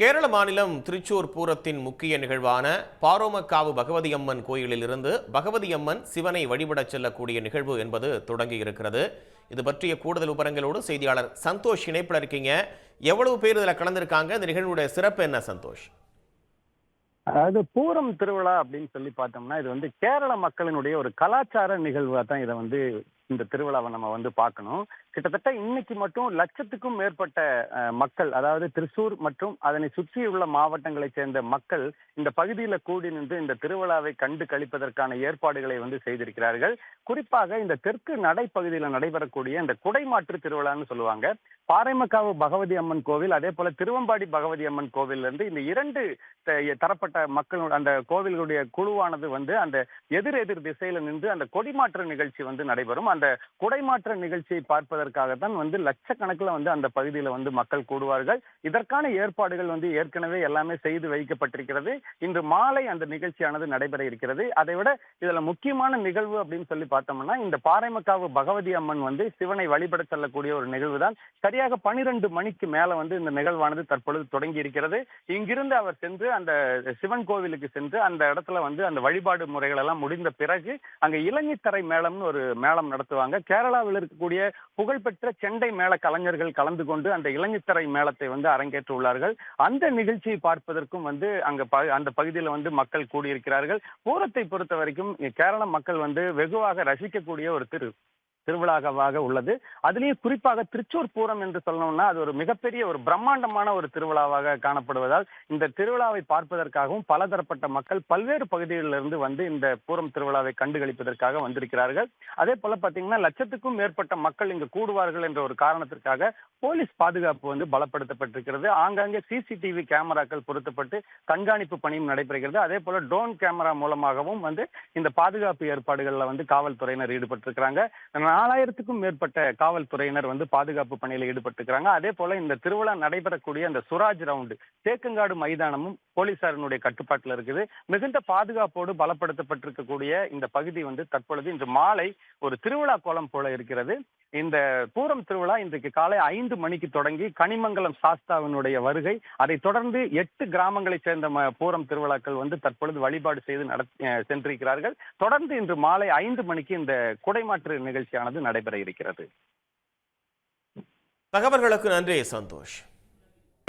கேரள மாநிலம் திருச்சூர் பூரத்தின் முக்கிய நிகழ்வான பாரோமக்காவு பகவதி அம்மன் கோயிலிலிருந்து பகவதி அம்மன் சிவனை வழிபடச் செல்லக்கூடிய நிகழ்வு என்பது தொடங்கி இருக்கிறது இது பற்றிய கூடுதல் விவரங்களோடு செய்தியாளர் சந்தோஷ் இணைப்பில் இருக்கீங்க. எவ்வளவு பேர் இதில் கலந்திருக்காங்க? இந்த நிகழ்வுடைய சிறப்பு என்ன சந்தோஷ்? அதாவது பூரம் திருவிழா அப்படின்னு சொல்லி பார்த்தோம்னா இது வந்து கேரள மக்களினுடைய ஒரு கலாச்சார நிகழ்வாக தான் இதை வந்து இந்த திருவிழாவை நம்ம வந்து பார்க்கணும். கிட்டத்தட்ட இன்னைக்கு மட்டும் லட்சத்துக்கும் மேற்பட்ட மக்கள் அதாவது திருச்சூர் மற்றும் அதனை சுற்றியுள்ள மாவட்டங்களைச் சேர்ந்த மக்கள் இந்த பகுதியில கூடி நின்று இந்த திருவிழாவை கண்டு கழிப்பதற்கான ஏற்பாடுகளை வந்து செய்திருக்கிறார்கள். குறிப்பாக இந்த தெற்கு நடைப்பகுதியில நடைபெறக்கூடிய இந்த குடைமாற்று திருவிழான்னு சொல்லுவாங்க. பாறைமக்காவு பகவதி அம்மன் கோவில் அதே போல திருவம்பாடி பகவதி அம்மன் கோவில் இருந்து இந்த இரண்டு த- தரப்பட்ட மக்களோட அந்த கோவில்களுடைய குழுவானது வந்து அந்த எதிர் எதிர் திசையில நின்று அந்த கொடிமாற்ற நிகழ்ச்சி வந்து நடைபெறும். அந்த குடைமாற்ற நிகழ்ச்சியை பார்ப்பதற்காகத்தான் வந்து லட்சக்கணக்கில் வந்து அந்த பகுதியில் வந்து மக்கள் கூடுவார்கள். இதற்கான ஏற்பாடுகள் வந்து ஏற்கனவே எல்லாமே செய்து வைக்கப்பட்டிருக்கிறது. இன்று மாலை அந்த நிகழ்ச்சியானது நடைபெற இருக்கிறது. அதை விட இதுல முக்கியமான நிகழ்வு அப்படின்னு சொல்லி பார்த்தோம்னா இந்த பாறைமக்காவு பகவதி அம்மன் வந்து சிவனை வழிபட செல்லக்கூடிய ஒரு நிகழ்வு தான் சரியாக பனிரெண்டு மணிக்கு மேல வந்து இந்த நிகழ்வானது தற்பொழுது தொடங்கி இருக்கிறது இங்கிருந்து அவர் சென்று அந்த சிவன் கோவிலுக்கு சென்று அந்த இடத்துல வந்து அந்த வழிபாடு முறைகள் எல்லாம் முடிந்த பிறகு அங்க இளஞ்சித்தரை மேளம்னு ஒரு மேளம் நடத்துவாங்க. கேரளாவில் இருக்கக்கூடிய புகழ் புகழ்பெற்ற செண்டை மேள கலைஞர்கள் கலந்து கொண்டு அந்த இளைஞத்தரை மேளத்தை வந்து அரங்கேற்றுள்ளார்கள். அந்த நிகழ்ச்சியை பார்ப்பதற்கும் வந்து அங்க அந்த பகுதியில் வந்து மக்கள் கூடியிருக்கிறார்கள். பூரத்தை பொறுத்த வரைக்கும் கேரள மக்கள் வந்து வெகுவாக ரசிக்கக்கூடிய ஒரு திரு. திருவிழாவாக உள்ளது. அதுலேயும் குறிப்பாக திருச்சூர் பூரம் என்று சொல்லணும்னா அது ஒரு மிகப்பெரிய ஒரு பிரம்மாண்டமான ஒரு திருவிழாவாக காணப்படுவதால் இந்த திருவிழாவை பார்ப்பதற்காகவும் பலதரப்பட்ட மக்கள் பல்வேறு பகுதிகளிலிருந்து வந்து இந்த பூரம் திருவிழாவை கண்டுகளிப்பதற்காக வந்திருக்கிறார்கள். அதே போல பாத்தீங்கன்னா லட்சத்துக்கும் மேற்பட்ட மக்கள் இங்கு கூடுவார்கள் என்ற ஒரு காரணத்திற்காக போலீஸ் பாதுகாப்பு வந்து பலப்படுத்தப்பட்டிருக்கிறது. ஆங்காங்கே சிசிடிவி கேமராக்கள் பொருத்தப்பட்டு கண்காணிப்பு பணியும் நடைபெறுகிறது. அதே போல ட்ரோன் கேமரா மூலமாகவும் வந்து இந்த பாதுகாப்பு ஏற்பாடுகள்ல வந்து காவல்துறையினர் ஈடுபட்டிருக்கிறாங்க. நாலாயிரத்துக்கும் மேற்பட்ட காவல்துறையினர் வந்து பாதுகாப்பு பணியில் ஈடுபட்டிருக்கிறாங்க அதே போல இந்த திருவிழா நடைபெறக்கூடிய அந்த சுராஜ் ரவுண்டு தேக்கங்காடு மைதானமும் போலீசாரினுடைய கட்டுப்பாட்டில் இருக்குது. மிகுந்த பாதுகாப்போடு பலப்படுத்தப்பட்டிருக்கக்கூடிய இந்த பகுதி வந்து தற்பொழுது இன்று மாலை ஒரு திருவிழா கோலம் போல இருக்கிறது. இந்த பூரம் திருவிழா இன்றைக்கு காலை ஐந்து மணிக்கு தொடங்கி கனிமங்கலம் சாஸ்தாவினுடைய வருகை. அதைத் தொடர்ந்து எட்டு கிராமங்களைச் சேர்ந்த பூரம் திருவிழாக்கள் வந்து தற்பொழுது வழிபாடு செய்து நட சென்றிருக்கிறார்கள். தொடர்ந்து இன்று மாலை ஐந்து மணிக்கு இந்த குடைமாற்று நிகழ்ச்சியானது நடைபெற இருக்கிறது. தகவல்களுக்கு நன்றி சந்தோஷ்.